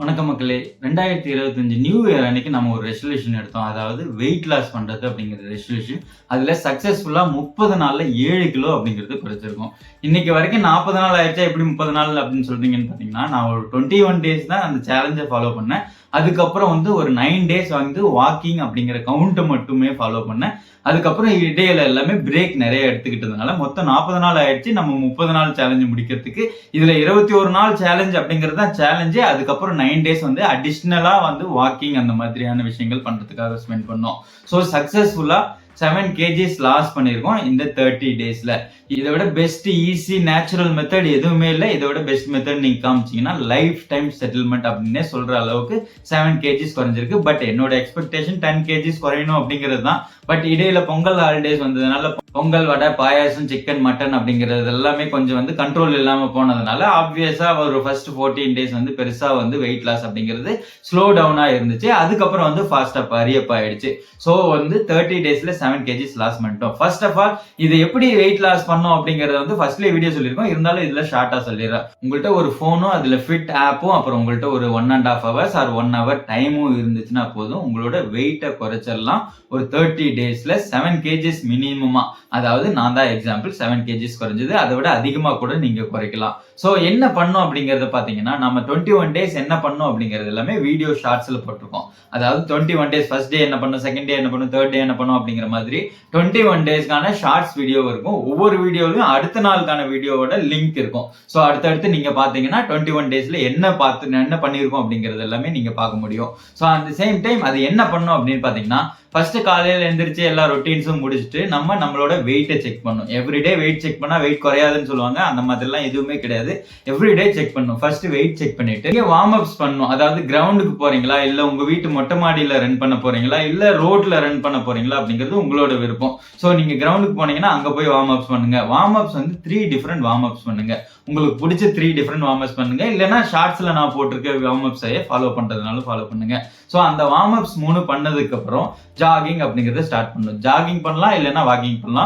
வணக்கம் மக்களே. ரெண்டாயிரத்தி இருபத்தஞ்சு நியூ இயர் அன்னைக்கு நம்ம ஒரு ரெசல்யூஷன் எடுத்தோம். அதாவது வெயிட் லாஸ் பண்றது அப்படிங்கிற ரெசல்யூஷன் அதுல சக்சஸ்ஃபுல்லா முப்பது நாள்ல ஏழு கிலோ அப்படிங்கிறது குறைச்சிருக்கோம். இன்னைக்கு வரைக்கும் நாற்பது நாள் ஆயிடுச்சா? எப்படி முப்பது நாள் அப்படின்னு சொல்றீங்கன்னு பாத்தீங்கன்னா நான் ஒரு டுவெண்ட்டி ஒன் டேஸ் தான் அந்த சேலஞ்சை ஃபாலோ பண்ணேன். அதுக்கப்புறம் வந்து ஒரு நைன் டேஸ் வந்து வாக்கிங் அப்படிங்கிற கவுண்ட்டை மட்டுமே ஃபாலோ பண்ணேன். அதுக்கப்புறம் இடையில எல்லாமே பிரேக் நிறைய எடுத்துக்கிட்டதுனால மொத்தம் நாற்பது நாள் ஆயிடுச்சு. நம்ம முப்பது நாள் சேலஞ்சு முடிக்கிறதுக்கு. இதுல இருபத்தி ஒரு நாள் சேலஞ்ச் அப்படிங்கிறது தான் சேலஞ்சே அதுக்கப்புறம் நைன் டேஸ் வந்து அடிஷ்னலா வந்து வாக்கிங் அந்த மாதிரியான விஷயங்கள் பண்றதுக்காக ஸ்பெண்ட் பண்ணோம். ஸோ சக்சஸ்ஃபுல்லா செவன் கேஜிஸ் லாஸ் பண்ணியிருக்கோம் இந்த தேர்ட்டி டேஸ்ல இதை விட பெஸ்ட் ஈஸி நேச்சுரல் மெத்தட் எதுவுமே இல்லை. இதை விட பெஸ்ட் மெத்தட் நீங்க காமிச்சீங்கன்னா லைஃப் டைம் செட்டில்மெண்ட் அப்படின்னே சொல்ற அளவுக்கு செவன் கேஜிஸ் குறைஞ்சிருக்கு. பட் என்னோட எக்ஸ்பெக்டேஷன் டென் கேஜிஸ் குறையணும் அப்படிங்கிறது தான். பட் இடையில பொங்கல் ஹாலிடேஸ் வந்ததுனால பொங்கல் வடை பாயாசம் சிக்கன் மட்டன் அப்படிங்கிறது எல்லாமே கொஞ்சம் வந்து கண்ட்ரோல் இல்லாம போனதுனால ஆப்வியஸா ஒரு ஃபர்ஸ்ட் ஃபோர்டீன் டேஸ் வந்து பெருசா வந்து வெயிட் லாஸ் அப்படிங்கிறது ஸ்லோ டவுனா இருந்துச்சு. அதுக்கப்புறம் வந்து ஃபாஸ்ட் அப் அரியப் ஆயிடுச்சு ஸோ வந்து தேர்ட்டி டேஸ்ல செவன் கேஜிஸ் லாஸ் பண்ணிட்டோம் ஃபர்ஸ்ட் ஆஃப் ஆல் இது எப்படி வெயிட் லாஸ் பண்ணோம் அப்படிங்கறத வந்து ஃபர்ஸ்ட்லேயே வீடியோ சொல்லியிருக்கோம். இருந்தாலும் இதுல ஷார்ட்டா சொல்லிடுறேன். உங்கள்கிட்ட ஒரு ஃபோனும் அதுல ஃபிட் ஆப்பும் அப்புறம் உங்கள்கிட்ட ஒரு one and half hours or one hour டைமும் இருந்துச்சுன்னா போதும். உங்களோட வெயிட்டை குறைச்சிடலாம். ஒரு தேர்ட்டி டேஸ்ல செவன் கேஜிஸ் மினிமமா அதாவது நான் தான் எக்ஸாம்பிள் செவன் கேஜிஸ் குறைஞ்சது. அதை விட அதிகமாக கூட நீங்கள் குறைக்கலாம். ஸோ என்ன பண்ணோம் அப்படிங்கிறத பார்த்தீங்கன்னா நம்ம டுவெண்ட்டி ஒன் டேஸ் என்ன பண்ணோம் அப்படிங்கிறது எல்லாமே வீடியோ ஷார்ட்ஸில் போட்டிருக்கோம். அதாவது twenty one days first day என்ன பண்ணும் செகண்ட் டே என்ன பண்ணும் தேர்ட் டே என்ன பண்ணும் அப்படிங்கிற மாதிரி டுவெண்ட்டி ஒன் டேஸ்க்கான ஷார்ட்ஸ் வீடியோ இருக்கும். ஒவ்வொரு வீடியோலையும் அடுத்த நாளுக்கான வீடியோவோட லிங்க் இருக்கும். ஸோ அடுத்தடுத்து நீங்கள் பார்த்தீங்கன்னா டுவெண்ட்டி ஒன் டேஸில் என்ன பார்த்து என்ன பண்ணியிருக்கோம் அப்படிங்கிறது எல்லாமே நீங்கள் பார்க்க முடியும். ஸோ அந்த சேம் டைம் அது என்ன பண்ணும் அப்படின்னு பார்த்தீங்கன்னா ஃபர்ஸ்ட் காலையில் எழுந்திரிச்சு எல்லா ரொட்டீன்ஸும் முடிச்சுட்டு நம்ம நம்மளோட வெயிட்டை செக் பண்ணும். எவ்ரிடே வெயிட் செக் பண்ணா வெயிட் குறையாதுன்னு சொல்லுவாங்க. அந்த மாதிரிலாம் எதுவுமே கிடையாது. எவ்ரிடே செக் பண்ணும். ஃபர்ஸ்ட் வெயிட் செக் பண்ணிட்டு நீங்க வார்ம் அப்ஸ் பண்ணும். அதாவது கிரவுண்டுக்கு போறீங்களா? இல்ல உங்க வீட்டு மொட்டை மாடியில ரன் பண்ண போறீங்களா? இல்ல ரோட்ல ரன் பண்ண போறீங்களா? அப்படிங்கிறது உங்களோட விருப்பம். ஸோ நீங்க கிரவுண்டுக்கு போனீங்கன்னா அங்க போய் வார்ம் அப்ஸ் பண்ணுங்க. வார்ம் அப்ஸ் வந்து த்ரீ டிஃப்ரெண்ட் வார்ம் அப்ஸ் பண்ணுங்க. உங்களுக்கு பிடிச்ச த்ரீ டிஃப்ரெண்ட் வார்ம் அப்ஸ் பண்ணுங்க. இல்லைன்னா ஷார்ட்ஸ்ல நான் போட்டிருக்க வார்ம் அப்ஸையே ஃபாலோ பண்றதுனால ஃபாலோ பண்ணுங்க. ஸோ அந்த வார்ம் அப்ஸ் மூணு பண்ணதுக்கு அப்புறம் ஜாகிங் அப்படிங்கறத ஸ்டார்ட் பண்ணணும். ஜாகிங் பண்ணலாம் இல்லைன்னா வாக்கிங் பண்ணலாம்.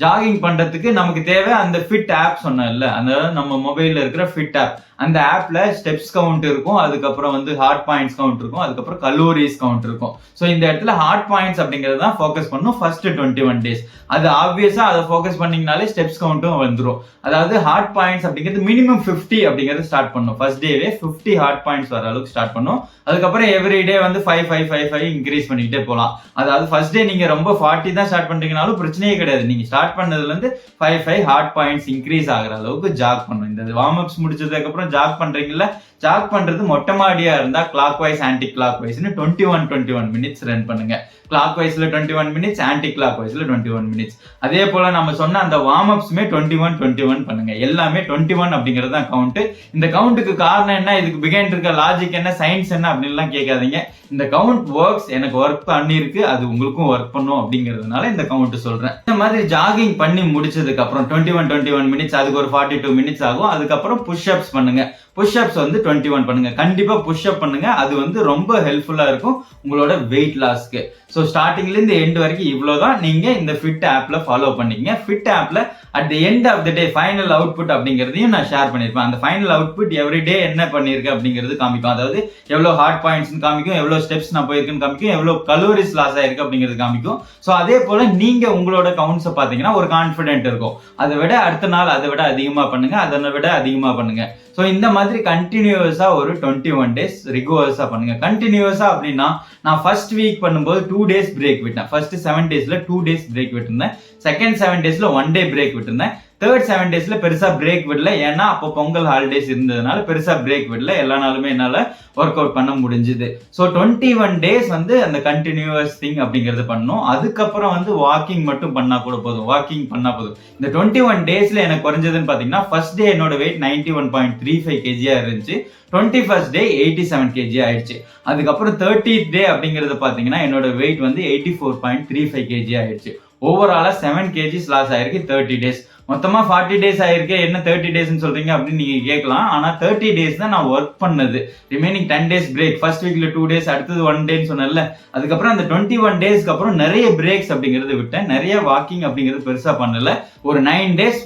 ஜாகிங் பண்றதுக்கு நமக்கு தேவை அந்த ஃபிட் ஆப் சொன்னேன்ல. அந்த நம்ம மொபைல்ல இருக்கிற ஃபிட் ஆப் அந்த ஆப்ல ஸ்டெப்ஸ் கவுண்ட் இருக்கும் அதுக்கப்புறம் வந்து ஹார்ட் பாயிண்ட்ஸ் கவுண்ட் இருக்கும் அதுக்கப்புறம் கலோரிஸ் கவுண்ட் இருக்கும். ஸோ இந்த இடத்துல ஹார்ட் பாயிண்ட்ஸ் அப்படிங்கறது தான் ஃபோக்கஸ் பண்ணும் ஃபர்ஸ்ட் டுவெண்ட்டி ஒன் டேஸ் அது ஆப்வியஸா அதை ஃபோக்கஸ் பண்ணிங்கனாலே ஸ்டெப்ஸ் கவுண்ட்டும் வந்துடும் அதாவது ஹார்ட் பாயிண்ட்ஸ் அப்படிங்கிறது மினிமம் ஃபிஃப்டி அப்படிங்கிறது ஸ்டார்ட் பண்ணும். ஃபர்ஸ்ட் டேவே ஃபிஃப்டி ஹார்ட் பாயிண்ட்ஸ் வர அளவுக்கு ஸ்டார்ட் பண்ணும். அதுக்கப்புறம் எவ்ரி டே வந்து five five five five increase பண்ணிக்கிட்டே போகலாம் அதாவது ஃபர்ஸ்ட் டே நீங்க ரொம்ப ஃபார்ட்டி தான் ஸ்டார்ட் பண்றீங்கனாலும் பிரச்சனையே கிடையாது. நீங்க ஸ்டார்ட் ஸ்டார்ட் பண்ணதுலேருந்து five five heart points increase ஆகிற அளவுக்கு ஜாக் பண்ணும். இந்த வார்ம் அப்ஸ் முடிச்சதுக்கப்புறம் ஜாக் பண்றீங்கல்ல ஜாக் பண்றது மொட்டை மாடியா இருந்தால் கிளாக் வைஸ் ஆன்டி கிளாக் வைஸ்னு twenty one twenty one minutes run பண்ணுங்க. கிளாக் வைஸ்ல டுவெண்ட்டி ஒன் மினிட்ஸ் ஆன்டி கிளாக் வைஸ்ல டுவெண்ட்டி ஒன் மினிட்ஸ் அதே போல நம்ம சொன்ன அந்த வார்ம் அப்ஸுமே டுவெண்ட்டி ஒன் டுவெண்ட்டி ஒன் பண்ணுங்க. எல்லாமே டுவெண்ட்டி ஒன் அப்படிங்கிறது தான் கவுண்ட் இந்த கவுண்ட்டுக்கு காரணம் என்ன? இதுக்கு பிகைண்ட் இருக்க லாஜிக் என்ன? சயின்ஸ் என்ன? அப்படின்லாம் கேட்காதீங்க. இந்த கவுண்ட் ஒர்க்ஸ் எனக்கு ஒர்க் பண்ணியிருக்கு. அது உங்களுக்கும் ஒர்க் பண்ணும் அப்படிங்கிறதுனால இந்த கவுண்ட் சொல்கிறேன் இந்த மாதிரி ஜாகிங் பண்ணி முடிச்சதுக்கு அப்புறம் twenty one twenty one minutes அதுக்கு ஒரு ஃபார்ட்டி டூ மினிட்ஸ் ஆகும் அதுக்கப்புறம் புஷ்அப்ஸ் பண்ணுங்க. புஷ்அப்ஸ் வந்து டுவெண்ட்டி ஒன் பண்ணுங்க. கண்டிப்பா புஷ்அப் பண்ணுங்க. அது வந்து ரொம்ப ஹெல்ப்ஃபுல்லா இருக்கும் உங்களோட வெயிட் லாஸ்க்கு ஸோ ஸ்டார்டிங்ல இருந்து எண்ட் வரைக்கும் இவ்வளவுதான். நீங்க இந்த ஃபிட் ஆப்ல ஃபாலோ பண்ணிக்கங்க. ஃபிட் ஆப்ல at the end of the day final output அப்படிங்கிறதையும் நான் ஷேர் பண்ணிருப்பேன். அந்த ஃபைனல் அவுட்புட் எவ்ரி டே என்ன பண்ணிருக்கு அப்படிங்கிறது காமிக்கும். அதாவது எவ்வளவு ஹார்ட் பாயிண்ட்ஸ் காமிக்கும் எவ்வளவு ஸ்டெப்ஸ் நான் போயிருக்கேன்னு காமிக்கும் எவ்வளவு கலோரிஸ் லாஸ் ஆயிருக்கு அப்படிங்கிறது காமிக்கும். ஸோ அதே போல நீங்க உங்களோட கவுண்ட்ஸை பாத்தீங்கன்னா ஒரு கான்ஃபிடென்ட் இருக்கும். அதை விட அடுத்த நாள் அதை விட அதிகமா பண்ணுங்க. அதை விட அதிகமா பண்ணுங்க. ஸோ இந்த மாதிரி கண்டினியூஸா ஒரு டுவெண்ட்டி ஒன் டேஸ் ரிகுவர்ஸா பண்ணுங்க. கண்டினியூஸா அப்படின்னா நான் ஃபர்ஸ்ட் வீக் பண்ணும்போது டூ டேஸ் பிரேக் விட்டேன். ஃபர்ஸ்ட் செவன் டேஸ்ல டூ டேஸ் பிரேக் விட்டுருந்தேன். செகண்ட் செவன் டேஸ்ல ஒன் டே பிரேக் விட்டுருந்தேன். தேர்ட் செவன் டேஸ்ல பெருசா பிரேக் விடல. ஏன்னா அப்போ பொங்கல் ஹாலிடேஸ் இருந்ததுனால பெருசா பிரேக் விடல. எல்லா நாளுமே என்னால ஒர்க் அவுட் பண்ண முடிஞ்சுது. ஸோ டுவெண்ட்டி ஒன் டேஸ் வந்து அந்த கண்டினியூஸ் திங் அப்படிங்கறது பண்ணோம். அதுக்கப்புறம் வந்து வாக்கிங் மட்டும் பண்ணா கூட போதும். வாக்கிங் பண்ணா போதும். இந்த டுவெண்ட்டி ஒன் டேஸ்ல எனக்கு குறைஞ்சதுன்னு பாத்தீங்கன்னா ஃபர்ஸ்ட் டே என்னோட weight ninety one point three five கேஜியா இருந்துச்சு. Twenty first day eighty seven KG ஆயிடுச்சு. அதுக்கப்புறம் தேர்ட்டி டே அப்படிங்கறது பாத்தீங்கன்னா என்னோட வெயிட் வந்து eighty four point three five KG ஆயிடுச்சு ஓவராலா செவன் கேஜிஸ் லாஸ் ஆயிருக்கு தேர்ட்டி டேஸ் மொத்தமா ஃபார்ட்டி டேஸ் ஆயிருக்கு என்ன தேர்ட்டி டேஸ்னு சொல்றீங்க அப்படின்னு நீங்க கேட்கலாம். ஆனா தேர்ட்டி டேஸ் தான் நான் ஒர்க் பண்ணது. Remaining ten days break first வீக்ல டூ டேஸ் அடுத்தது ஒன் டேன்னு சொன்னல அதுக்கப்புறம் அந்த டுவெண்ட்டி ஒன் டேஸ்க்கு அப்புறம் நிறைய பிரேக்ஸ் அப்படிங்கறது விட்டேன். நிறைய வாக்கிங் அப்படிங்கிறது பெருசா பண்ணல. ஒரு நைன் டேஸ்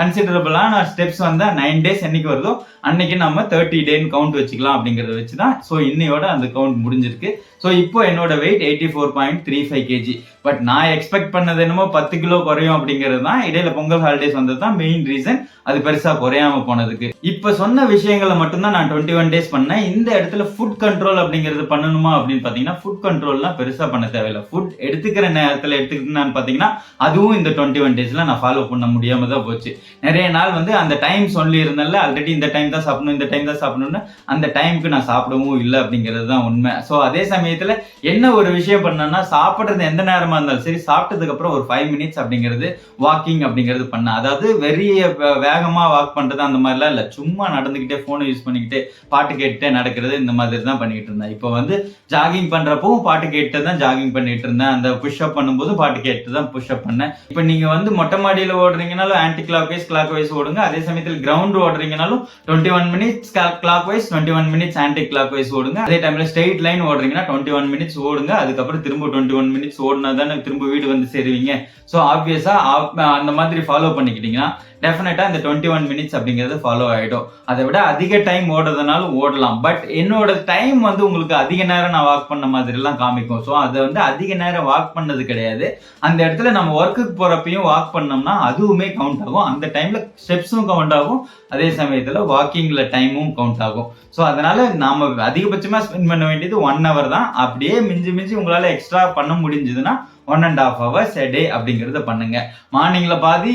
கன்சிடரபிளான ஸ்டெப்ஸ் வந்தா நைன் டேஸ் என்னைக்கு வருதோ அன்னைக்கு நம்ம தேர்ட்டி டேன்னு கவுண்ட் வச்சுக்கலாம் அப்படிங்கறத வச்சு தான் ஸோ இன்னையோட அந்த கவுண்ட் முடிஞ்சிருக்கு. ஸோ இப்போ என்னோட weight eighty four point three five KG but நான் எக்ஸ்பெக்ட் பண்ணது என்னமோ பத்து கிலோ குறையும் அப்படிங்கிறது தான். இடையில பொங்கல் ஹாலிடேஸ் வந்தது தான் மெயின் ரீசன் அது பெருசா குறையாம போனதுக்கு. இப்ப சொன்ன விஷயங்களை மட்டும்தான் நான் டுவெண்ட்டி ஒன் டேஸ் பண்ணேன். இந்த இடத்துல ஃபுட் கண்ட்ரோல் அப்படிங்கிறது பண்ணணுமா அப்படின்னு பாத்தீங்கன்னா ஃபுட் கண்ட்ரோல்லாம் பெருசா பண்ண தேவையில்லை. ஃபுட் எடுத்துக்கிற நேரத்துல எடுத்துக்கிட்டு பாத்தீங்கன்னா அதுவும் இந்த டுவெண்ட்டி ஒன் டேஸ்ல நான் ஃபாலோ பண்ண முடியாம தான் போச்சு. நிறைய நாள் வந்து அந்த டைம் சொல்லி இருந்தால ஆல்ரெடி இந்த டைம் தான் சாப்பிடணும் இந்த டைம் தான் சாப்பிடணும்னு அந்த டைமுக்கு நான் சாப்பிடவும் இல்லை அப்படிங்கிறது தான் உண்மை. ஸோ அதே சமயத்துல என்ன ஒரு விஷயம் பண்ணேன்னா சாப்பிட்றது எந்த நேரமா இருந்தாலும் சரி சாப்பிட்டதுக்கு அப்புறம் ஒரு ஃபைவ் மினிட்ஸ் அப்படிங்கிறது வாக்கிங் அப்படிங்கிறது பண்ண. அதாவது வெறிய வேகமா வாக் பண்றது அந்த மாதிரிலாம் இல்லை. சும்மா நடந்துக்கிட்டே ஃபோனை யூஸ் பண்ணிக்கிட்டே பாட்டு கேட்டுட்டே நடக்கிறது இந்த மாதிரி தான் பண்ணிக்கிட்டு இருந்தேன். இப்போ வந்து ஜாகிங் பண்றப்போ பாட்டு கேட்டு தான் ஜாகிங் பண்ணிட்டு இருந்தேன். அந்த புஷ்அப் பண்ணும்போது பாட்டு கேட்டு தான் புஷ்அப் பண்ணேன். இப்போ நீங்க வந்து மொட்டை மாடியில் ஓடுறீங்கனாலும் anticlockwise clock wise ஓடுங்க. அதே சமயத்தில் ground ஓடுறீங்கனாலும் twenty one minutes clockwise twenty one minutes anticlockwise ஓடுங்க. அதே டைம்ல ஸ்ட்ரெயிட் லைன் ஓடுறீங்கன்னா டுவெண்ட்டி ஒன் மினிட்ஸ் ஓடுங்க. அதுக்கப்புறம் திரும்ப டுவெண்ட்டி ஒன் மினிட்ஸ் ஓடினா தானே திரும்ப வீடு வந்து சேருவீங்க. ஸோ ஆப்வியஸா அந்த மாதிரி ஃபாலோ ஃபாலோ பண்ணிக்கிட்டீங்கன்னா டெஃபினட்டாக இந்த டுவெண்ட்டி ஒன் மினிட்ஸ் அப்படிங்கிறது ஃபாலோ ஆகிடும் அதை விட அதிக டைம் ஓடுறதுனாலும் ஓடலாம். பட் என்னோட டைம் வந்து உங்களுக்கு அதிக நேரம் நான் வாக் பண்ண மாதிரிலாம் காமிக்கும். ஸோ அதை வந்து அதிக நேரம் வாக் பண்ணது கிடையாது. அந்த இடத்துல நம்ம ஒர்க்குக்கு போகிறப்பையும் வாக் பண்ணோம்னா அதுவுமே கவுண்ட் ஆகும். அந்த டைமில் ஸ்டெப்ஸும் கவுண்ட் ஆகும். அதே சமயத்தில் வாக்கிங்கில் டைமும் கவுண்ட் ஆகும். ஸோ அதனால் நாம் அதிகபட்சமாக ஸ்பெண்ட் பண்ண வேண்டியது ஒன் ஹவர் தான். அப்படியே மிஞ்சி மிஞ்சி உங்களால் எக்ஸ்ட்ரா பண்ண முடிஞ்சதுன்னா one and half hours a day அப்படிங்கிறத பண்ணுங்க. மார்னிங்கில் பாதி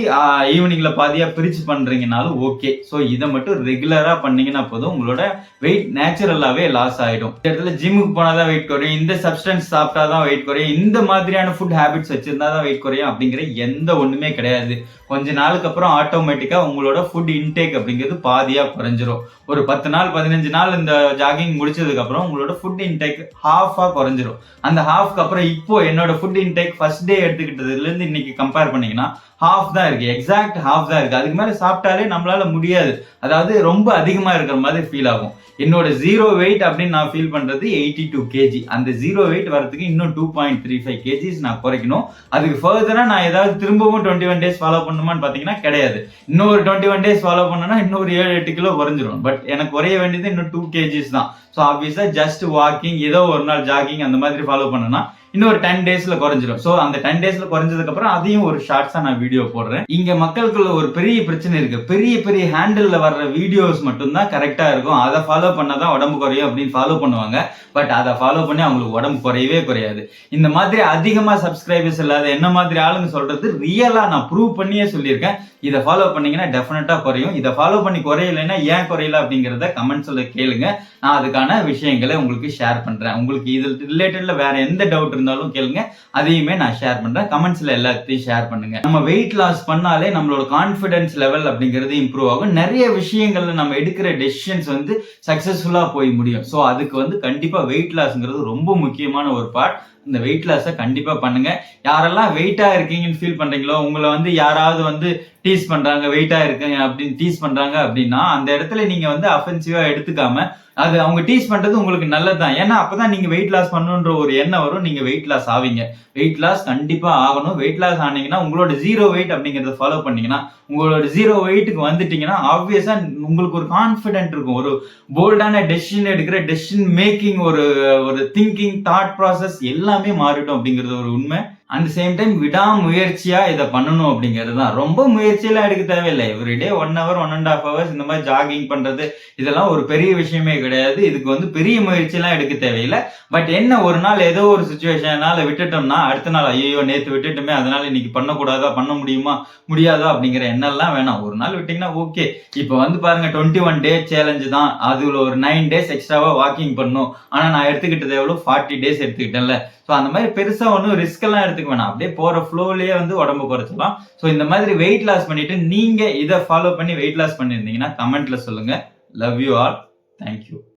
ஈவினிங்ல பாதியாக பிரிச்சு பண்ணுறீங்கனாலும் ஓகே ஸோ இதை மட்டும் ரெகுலராக பண்ணீங்கன்னா போதும் உங்களோட வெயிட் நேச்சுரலாகவே லாஸ் ஆயிடும். இந்த இடத்துல ஜிம்முக்கு போனாதான் வெயிட் குறையும். இந்த சப்ஸ்டன்ஸ் சாப்பிட்டா தான் வெயிட் குறையும். இந்த மாதிரியான ஃபுட் ஹேபிட்ஸ் வச்சுருந்தா தான் வெயிட் குறையும் அப்படிங்கிற எந்த ஒன்றுமே கிடையாது. கொஞ்ச நாளுக்கு அப்புறம் ஆட்டோமேட்டிக்காக உங்களோட ஃபுட் இன்டேக் அப்படிங்கிறது பாதியாக குறைஞ்சிரும். ஒரு பத்து நாள் பதினஞ்சு நாள் இந்த ஜாகிங் முடிச்சதுக்கப்புறம் உங்களோட ஃபுட் இன்டேக் ஹாஃபாக குறைஞ்சிரும். அந்த ஹாஃப்க்கு அப்புறம் இப்போ என்னோட ஃபுட் இன்டேக் ஃபர்ஸ்ட் டே எடுத்துக்கிட்டதுலேருந்து இன்னைக்கு கம்பேர் பண்ணீங்கன்னா ஹாஃப் தான் இருக்கு. எக்ஸாக்ட் ஹாஃப் தான் இருக்கு. அதுக்கு மேலே சாப்பிட்டாலே நம்மளால முடியாது. அதாவது ரொம்ப அதிகமாக இருக்கிற மாதிரி ஃபீல் ஆகும். என்னோட ஜீரோ வெயிட் அப்படின்னு நான் ஃபீல் பண்றது எயிட்டி டூ கேஜி அந்த ஜீரோ வெயிட் வரதுக்கு இன்னும் two point three five KGs நான் குறைக்கணும். அதுக்கு ஃபர்தராக நான் ஏதாவது திரும்பவும் டுவெண்ட்டி ஒன் டேஸ் ஃபாலோ பண்ணுமான்னு பார்த்தீங்கன்னா கிடையாது. இன்னொரு டுவெண்ட்டி ஒன் டேஸ் ஃபாலோ பண்ணனா இன்னொரு ஏழு எட்டு கிலோ குறைஞ்சிரும். பட் எனக்கு குறைய வேண்டியது இன்னும் டூ கேஜிஸ் தான். ஸோ ஆப்வியஸாக ஜஸ்ட் வாக்கிங் ஏதோ ஒரு நாள் ஜாகிங் அந்த மாதிரி ஃபாலோ பண்ணனா இன்னொரு டென் டேஸ்ல குறைஞ்சிரும். ஸோ அந்த டென் டேஸ்ல குறைஞ்சதுக்கு அப்புறம் அதையும் ஒரு ஷார்ட்ஸா நான் வீடியோ போடுறேன். இங்க மக்களுக்குள்ள ஒரு பெரிய பிரச்சனை இருக்கு. பெரிய பெரிய ஹேண்டில் வர்ற வீடியோஸ் மட்டும்தான் கரெக்டா இருக்கும். அதை ஃபாலோ பண்ணாதான் உடம்பு குறையும் அப்படின்னு ஃபாலோ பண்ணுவாங்க. பட் அதை ஃபாலோ பண்ணி அவங்களுக்கு உடம்பு குறையவே குறையாது. இந்த மாதிரி அதிகமா சப்ஸ்கிரைபர்ஸ் இல்லாத என்ன மாதிரி ஆளுங்க சொல்றது ரியலா நான் ப்ரூவ் பண்ணியே சொல்லியிருக்கேன். இதை ஃபாலோ பண்ணீங்கன்னா டெஃபினட்டா குறையும். இதை ஃபாலோ பண்ணி குறையலைன்னா ஏன் குறையல அப்படிங்கிறத கமெண்ட்ஸ்ல கேளுங்க. நான் அதுக்கான விஷயங்களை உங்களுக்கு ஷேர் பண்றேன். உங்களுக்கு இது ரிலேட்டட்ல வேற எந்த டவுட் இருந்தாலும் கேளுங்க. அதையுமே நான் ஷேர் பண்றேன். கமெண்ட்ஸ்ல எல்லாத்தையும் ஷேர் பண்ணுங்க. நம்ம வெயிட் லாஸ் பண்ணாலே நம்மளோட கான்ஃபிடென்ஸ் லெவல் அப்படிங்கிறது இம்ப்ரூவ் ஆகும். நிறைய விஷயங்கள்ல நம்ம எடுக்கிற டெசிஷன்ஸ் வந்து சக்சஸ்ஃபுல்லா போய் முடியும். ஸோ அதுக்கு வந்து கண்டிப்பா வெயிட் லாஸ்ங்கிறது ரொம்ப முக்கியமான ஒரு பார்ட் இந்த வெயிட் லாஸை கண்டிப்பாக பண்ணுங்க. யாரெல்லாம் வெயிட்டாக இருக்கீங்கன்னு ஃபீல் பண்ணுறீங்களோ உங்களை வந்து யாராவது வந்து டீஸ் பண்ணுறாங்க வெயிட்டாக இருக்கீங்க அப்படின்னு டீஸ் பண்ணுறாங்க அப்படின்னா அந்த இடத்துல நீங்கள் வந்து அஃபென்சிவாக எடுத்துக்காமல் அது அவங்க டீச் பண்றது உங்களுக்கு நல்லதுதான். ஏன்னா அப்பதான் நீங்க வெயிட் லாஸ் பண்ணுன்ற ஒரு எண்ணம் வரும். நீங்க வெயிட் லாஸ் ஆவீங்க. வெயிட் லாஸ் கண்டிப்பா ஆகணும். வெயிட் லாஸ் ஆனீங்கன்னா உங்களோட ஜீரோ வெயிட் அப்படிங்கறத ஃபாலோ பண்ணீங்கன்னா உங்களோட ஜீரோ வெயிட்டுக்கு வந்துட்டீங்கன்னா ஆப்வியஸா உங்களுக்கு ஒரு கான்ஃபிடென்ட் இருக்கும். ஒரு போல்டான டெசிஷன் எடுக்கிற டெசிஷன் மேக்கிங் ஒரு ஒரு திங்கிங் தாட் ப்ராசஸ் எல்லாமே மாறிடும் அப்படிங்கிறது ஒரு உண்மை. அட் சேம் டைம் விடாமுயற்சியா இதை பண்ணணும் அப்படிங்கிறது தான் ரொம்ப முயற்சியெல்லாம் எடுக்க தேவையில்லை. Everyday one hour one and half hours இந்த மாதிரி ஜாகிங் பண்றது இதெல்லாம் ஒரு பெரிய விஷயமே கிடையாது. இதுக்கு வந்து பெரிய முயற்சியெல்லாம் எடுக்க தேவையில்லை. பட் என்ன ஒரு நாள் ஏதோ ஒரு சுச்சுவேஷனால விட்டுட்டோம்னா அடுத்த நாள் ஐயோ நேற்று விட்டுட்டுமே அதனால இன்னைக்கு பண்ணக்கூடாதா பண்ண முடியுமா முடியாதா அப்படிங்கிற எண்ணம்லாம் வேணாம். ஒரு நாள் விட்டீங்கன்னா ஓகே இப்போ வந்து பாருங்க டுவெண்ட்டி ஒன் டே சேலஞ்சு தான். அதுல ஒரு நைன் டேஸ் எக்ஸ்ட்ராவா வாக்கிங் பண்ணும் ஆனா நான் எடுத்துக்கிட்டது எவ்வளவு? Forty days எடுத்துக்கிட்டேன்ல. ஸோ அந்த மாதிரி பெருசாக ஒன்றும் ரிஸ்க் எல்லாம் எடுத்துக்க வேணாம். அப்படியே போகிற ஃப்ளோலேயே வந்து உடம்பு குறைச்சிடலாம். ஸோ இந்த மாதிரி வெயிட் லாஸ் பண்ணிட்டு நீங்கள் இதை ஃபாலோ பண்ணி வெயிட் லாஸ் பண்ணியிருந்தீங்கன்னா கமெண்ட்ல சொல்லுங்கள் லவ் யூ ஆல் தேங்க்யூ